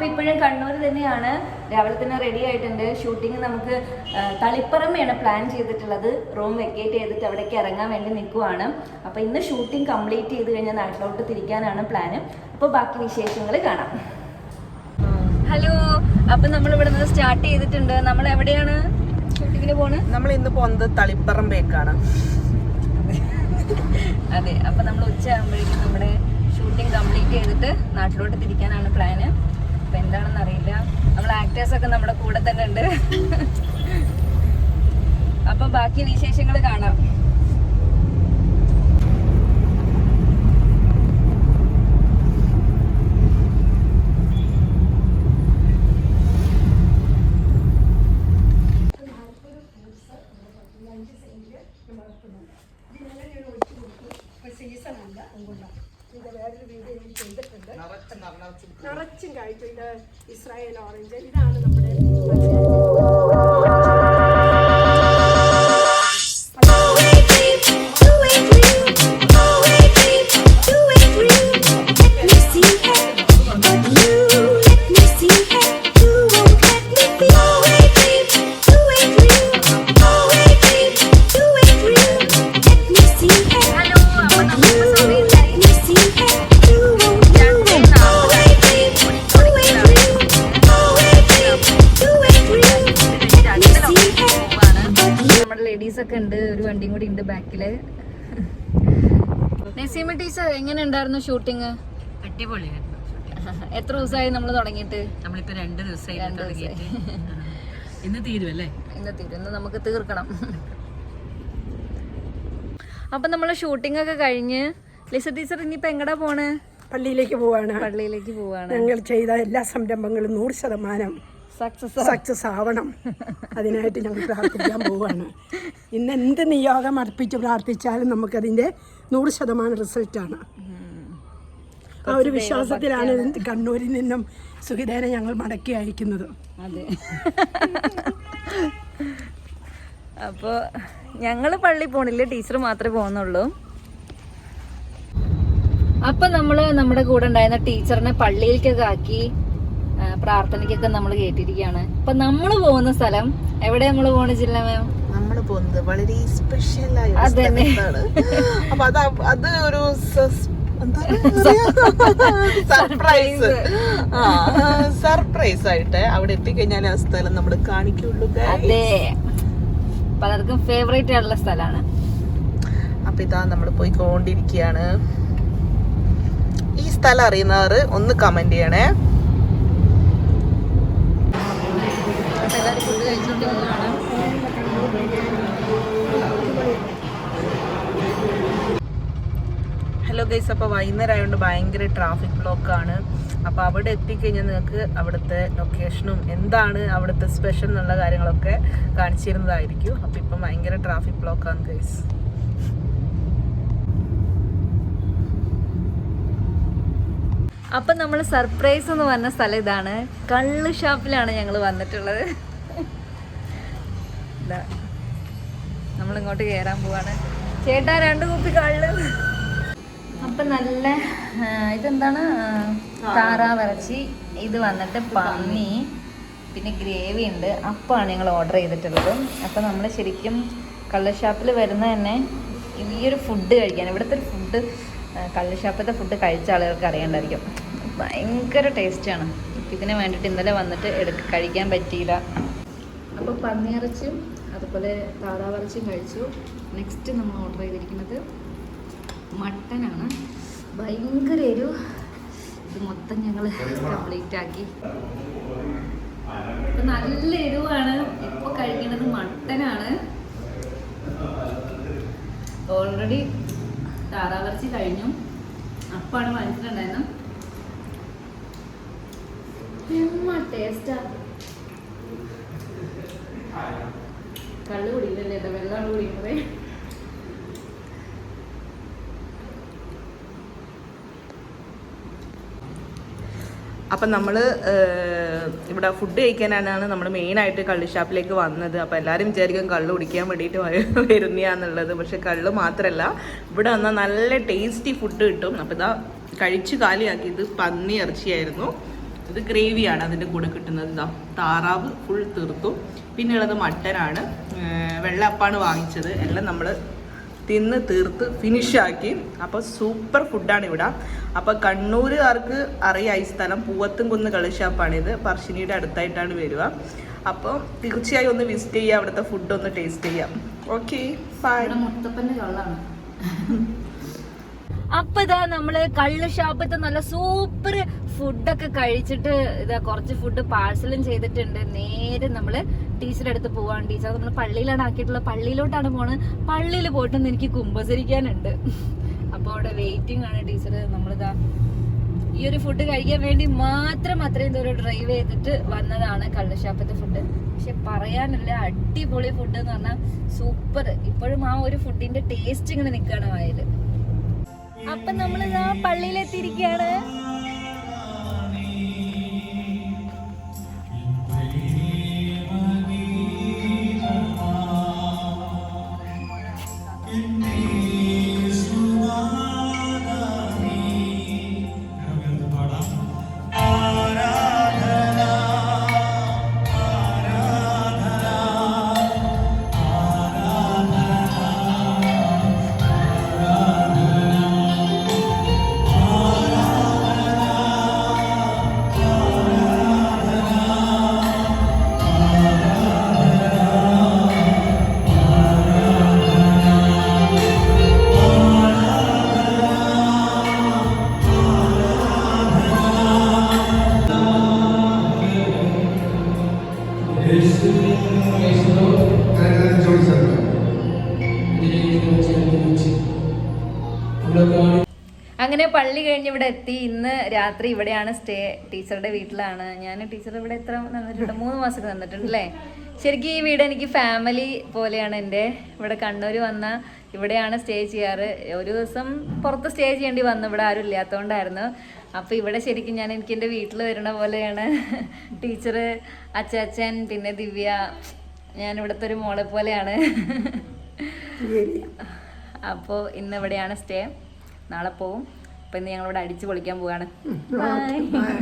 അപ്പൊ ഇപ്പോഴും കണ്ണൂർ തന്നെയാണ്. രാവിലെ തന്നെ റെഡി ആയിട്ടുണ്ട്. ഷൂട്ടിംഗ് നമുക്ക് തളിപ്പറമ്പയാണ് പ്ലാൻ ചെയ്തിട്ടുള്ളത്. റൂം വെക്കേറ്റ് ചെയ്തിട്ട് അവിടേക്ക് ഇറങ്ങാൻ വേണ്ടി നിൽക്കുവാണ് അപ്പൊ ഇന്ന് ഷൂട്ടിംഗ് കംപ്ലീറ്റ് ചെയ്ത് കഴിഞ്ഞാൽ നാട്ടിലോട്ട് തിരിക്കാനാണ് പ്ലാന് അപ്പോൾ ബാക്കി വിശേഷങ്ങൾ കാണാം. ഹലോ അപ്പൊ നമ്മൾ ഇവിടെ നിന്ന് സ്റ്റാർട്ട് ചെയ്തിട്ടുണ്ട്. നമ്മൾ എവിടെയാണ് ഷൂട്ടിങ്ങിന് പോണ്? നമ്മൾ ഇന്ന് പോകുന്നത് തളിപ്പറമ്പേക്കാണ്. അതെ. അപ്പൊ നമ്മൾ ഉച്ച ആകുമ്പോഴേക്കും നമ്മുടെ ഷൂട്ടിംഗ് കംപ്ലീറ്റ് ചെയ്തിട്ട് നാട്ടിലോട്ട് തിരിക്കാനാണ് പ്ലാന് അപ്പൊ എന്താണെന്ന് അറിയില്ല. നമ്മൾ ആക്ടേഴ്സ് ഒക്കെ നമ്മുടെ കൂടെ തന്നെ ഉണ്ട്. അപ്പൊ ബാക്കി വിശേഷങ്ങൾ കാണാം. നിറച്ചും കഴിച്ചു ഇത് ഇസ്രായേൽ ഓറഞ്ച് ഇതാണ് നമ്മുടെ ഉണ്ട് നസീമ ടീച്ചർ എങ്ങനെ ഉണ്ടായിരുന്നു ഷൂട്ടിങ്? അടിപൊളിയായിരുന്നു എത്ര ദിവസമായി നമ്മൾ തുടങ്ങിയിട്ട്? നമ്മളിപ്പോ രണ്ട് ദിവസമായി രണ്ട് തുടങ്ങിയിട്ട്. ഇന്ന് തീരുമല്ലേ ഇന്ന് തീരും. ഇന്ന് നമുക്ക് തീർക്കണം. അപ്പൊ നമ്മൾ ഷൂട്ടിംഗ് ഒക്കെ കഴിഞ്ഞ് ലിസ ടീച്ചർ ഇനിയിപ്പോ എങ്ങടാ പോണ്? പള്ളിയിലേക്ക് പോവാണ്. പള്ളിയിലേക്ക് പോവാണ്. ഞങ്ങൾ ചെയ്ത എല്ലാ സംരംഭങ്ങളും നൂറ് ശതമാനം സക്സസ് സക്സസ് ആവണം. അതിനായിട്ട് ഞങ്ങൾ പ്രാർത്ഥിക്കാൻ പോവാണ്. ഇന്ന് എന്ത് നിയോഗം അർപ്പിച്ച് പ്രാർത്ഥിച്ചാലും നമുക്കതിന്റെ നൂറ് ശതമാനം റിസൾട്ടാണ് ആ ഒരു വിശ്വാസത്തിലാണ് കണ്ണൂരിൽ നിന്നും സുഹിതേനെ ഞങ്ങൾ മടക്കി അയക്കുന്നത്. അതെ. അപ്പോൾ ഞങ്ങൾ പള്ളി പോണില്ല? ടീച്ചർ മാത്രമേ പോകുന്നുള്ളൂ. അപ്പൊ നമ്മൾ നമ്മുടെ കൂടെ ഉണ്ടായിരുന്ന ടീച്ചറിനെ പള്ളിയിലേക്കൊക്കെ ആക്കി പ്രാർത്ഥനയ്ക്കൊക്കെ നമ്മൾ കേട്ടിരിക്കുകയാണ്. അപ്പൊ നമ്മൾ പോകുന്ന സ്ഥലം എവിടെ നമ്മൾ പോണ ജില്ല മാം നമ്മൾ പോകുന്നത് വളരെ സ്പെഷ്യൽ ആയ. അപ്പൊ അത് അത് ഒരു സർപ്രൈസ് സർപ്രൈസ് ആയിട്ട് അവിടെ എത്തിക്കഴിഞ്ഞാൽ ആ സ്ഥലം നമ്മൾ കാണിക്കുള്ളൂ അതെ. പലർക്കും ഫേവറേറ്റ് ആയിട്ടുള്ള സ്ഥലമാണ് അപ്പൊ ഇതാ നമ്മൾ പോയിക്കൊണ്ടിരിക്കുകയാണ്. ഈ സ്ഥലം അറിയുന്നവർ ഒന്ന് കമന്റ് ചെയ്യണേ. എല്ലാവരും ഫുഡ് കഴിച്ചുകൊണ്ടിരിക്കുകയാണ് ഹലോ ഗൈസ് അപ്പോൾ വൈകുന്നേരം ആയതുകൊണ്ട് ഭയങ്കര ട്രാഫിക് ബ്ലോക്ക് ആണ്. അപ്പോൾ അവിടെ എത്തിക്കഴിഞ്ഞാൽ നിങ്ങൾക്ക് അവിടുത്തെ ലൊക്കേഷനും എന്താണ് അവിടുത്തെ സ്പെഷ്യൽ എന്നുള്ള കാര്യങ്ങളൊക്കെ കാണിച്ചിരുന്നതായിരിക്കും. അപ്പോൾ ഇപ്പം ഭയങ്കര ട്രാഫിക് ബ്ലോക്കാണ് ഗൈസ് അപ്പൊ നമ്മൾ സർപ്രൈസ് എന്ന് പറഞ്ഞ സ്ഥലം ഇതാണ്. കള്ള് ഷാപ്പിലാണ് ഞങ്ങൾ വന്നിട്ടുള്ളത്. ഇതാ നമ്മൾ ഇങ്ങോട്ട് കയറാൻ പോവാണ്. ചേട്ടാ രണ്ട് കുപ്പി കള്ള്. അപ്പൊ നല്ല ഇതെന്താണ്? താറാവിറച്ചി ഇത് വന്നിട്ട് പന്നി. പിന്നെ ഗ്രേവി ഉണ്ട്. അപ്പാണ് ഞങ്ങൾ ഓർഡർ ചെയ്തിട്ടുള്ളത്. അപ്പം നമ്മൾ ശരിക്കും കള്ള് വരുന്ന തന്നെ ഈ ഒരു ഫുഡ് കഴിക്കാൻ. ഇവിടുത്തെ ഒരു ഫുഡ് കള്ള് ഷാപ്പിലത്തെ ഫുഡ് കഴിച്ച ആളുകൾക്ക് അറിയണ്ടായിരിക്കും. ഭയങ്കര ടേസ്റ്റാണ് ഇപ്പം ഇതിന് വേണ്ടിയിട്ട് ഇന്നലെ വന്നിട്ട് എടുക്ക കഴിക്കാൻ പറ്റിയില്ല. അപ്പോൾ പന്നിയിറച്ചിയും അതുപോലെ താറാവിറച്ചിയും കഴിച്ചു. നെക്സ്റ്റ് നമ്മൾ ഓർഡർ ചെയ്തിരിക്കുന്നത് മട്ടനാണ്. ഭയങ്കര ഒരു ഇത് മൊത്തം ഞങ്ങൾ കംപ്ലീറ്റ് ആക്കി. നല്ല എരിവാണ്. ഇപ്പൊ കഴിക്കുന്നത് മട്ടനാണ്. ഓൾറെഡി താറാവിറച്ചി കഴിഞ്ഞു. അപ്പാണ് എമ്മ ടേസ്റ്റാ കള്ള് കുടിക്കില്ലല്ലേ കേട്ടോ വെള്ളമാണ് കുടിക്കുന്നത് അപ്പം നമ്മൾ ഇവിടെ ഫുഡ് കഴിക്കാനാണ് നമ്മൾ മെയിനായിട്ട് കള്ള് ഷാപ്പിലേക്ക് വന്നത്. അപ്പോൾ എല്ലാവരും വിചാരിക്കും കള്ള് കുടിക്കാൻ വേണ്ടിയിട്ട് വരുന്നതാന്നുള്ളത് പക്ഷെ കള്ള് മാത്രമല്ല ഇവിടെ വന്നാൽ നല്ല ടേസ്റ്റി ഫുഡ് കിട്ടും. അപ്പോൾ ഇതാ കഴിച്ചു കാലിയാക്കിയത് പന്നി ഇറച്ചിയായിരുന്നു. ഇത് ഗ്രേവിയാണ് അതിന്റെ കൂടെ കിട്ടുന്നത്. ഇതാ താറാവ് ഫുൾ തീർത്തു. പിന്നെയുള്ളത് മട്ടനാണ്. വെള്ളപ്പാണ് വാങ്ങിച്ചത്. എല്ലാം നമ്മൾ തിന്ന് തീർത്ത് ഫിനിഷാക്കി അപ്പോൾ സൂപ്പർ ഫുഡാണ് ഇവിടെ. അപ്പോൾ കണ്ണൂരുകാർക്ക് അറിയാം ഈ സ്ഥലം. പൂവത്തുംകുന്ന് കളിഷാപ്പാണിത് പർശിനിയുടെ അടുത്തായിട്ടാണ് വരിക. അപ്പോൾ തീർച്ചയായും ഒന്ന് വിസിറ്റ് ചെയ്യുക. അവിടുത്തെ ഫുഡ് ഒന്ന് ടേസ്റ്റ് ചെയ്യാം. ഓക്കെ അപ്പൊ ഇതാ നമ്മൾ കള്ള് ഷാപ്പത്തെ നല്ല സൂപ്പർ ഫുഡൊക്കെ കഴിച്ചിട്ട് ഇതാ കുറച്ച് ഫുഡ് പാഴ്സലും ചെയ്തിട്ടുണ്ട്. നേരെ നമ്മൾ ടീച്ചറുടെ അടുത്ത് പോവാണ്. ടീച്ചർ നമ്മൾ പള്ളിയിലാണ് ആക്കിയിട്ടുള്ളത് പള്ളിയിലോട്ടാണ് പോണത് പള്ളിയിൽ പോയിട്ടൊന്ന് എനിക്ക് കുമ്പസരിക്കാനുണ്ട്. അപ്പോൾ അവിടെ വെയിറ്റിംഗ് ആണ് ടീച്ചർ നമ്മളിതാ ഈ ഒരു ഫുഡ് കഴിക്കാൻ വേണ്ടി മാത്രം അത്രയും ദൂരം ഡ്രൈവ് ചെയ്തിട്ട് വന്നതാണ് കള്ളുഷാപ്പത്തെ ഫുഡ് പക്ഷെ പറയാനല്ല അടിപൊളി ഫുഡ് എന്ന് പറഞ്ഞാൽ സൂപ്പർ ഇപ്പോഴും ആ ഒരു ഫുഡിന്റെ ടേസ്റ്റ് ഇങ്ങനെ നിൽക്കുകയാണ് വായിൽ അപ്പൊ നമ്മൾ പള്ളിയിലെത്തിയിരിക്കുകയാണ്. അങ്ങനെ പള്ളി കഴിഞ്ഞ് ഇവിടെ എത്തി. ഇന്ന് രാത്രി ഇവിടെയാണ് സ്റ്റേ ടീച്ചറുടെ വീട്ടിലാണ്. ഞാൻ ടീച്ചർ ഇവിടെ എത്ര നന്നിട്ടുണ്ട് മൂന്ന് മാസം നന്നിട്ടുണ്ട് അല്ലേ? ശരിക്കും ഈ വീട് എനിക്ക് ഫാമിലി പോലെയാണ് എന്റെ. ഇവിടെ കണ്ണൂർ വന്ന ഇവിടെയാണ് സ്റ്റേ ചെയ്യാറ്. ഒരു ദിവസം പുറത്ത് സ്റ്റേ ചെയ്യേണ്ടി വന്നു. ഇവിടെ ആരും ഇല്ലാത്തതുകൊണ്ടായിരുന്നു അപ്പോൾ ഇവിടെ ശരിക്കും ഞാൻ എനിക്ക് എന്റെ വീട്ടിൽ വരുന്ന പോലെയാണ്. ടീച്ചർ അച്ചാച്ചൻ പിന്നെ ദിവ്യ. ഞാൻ ഇവിടുത്തെ ഒരു മോളെ പോലെയാണ്. അപ്പോൾ ഇന്ന് ഇവിടെയാണ് സ്റ്റേ. നാളെ പോവും. അപ്പം ഇന്ന് ഞങ്ങളിവിടെ അടിച്ച് പൊളിക്കാൻ പോവാണ്. Bye bye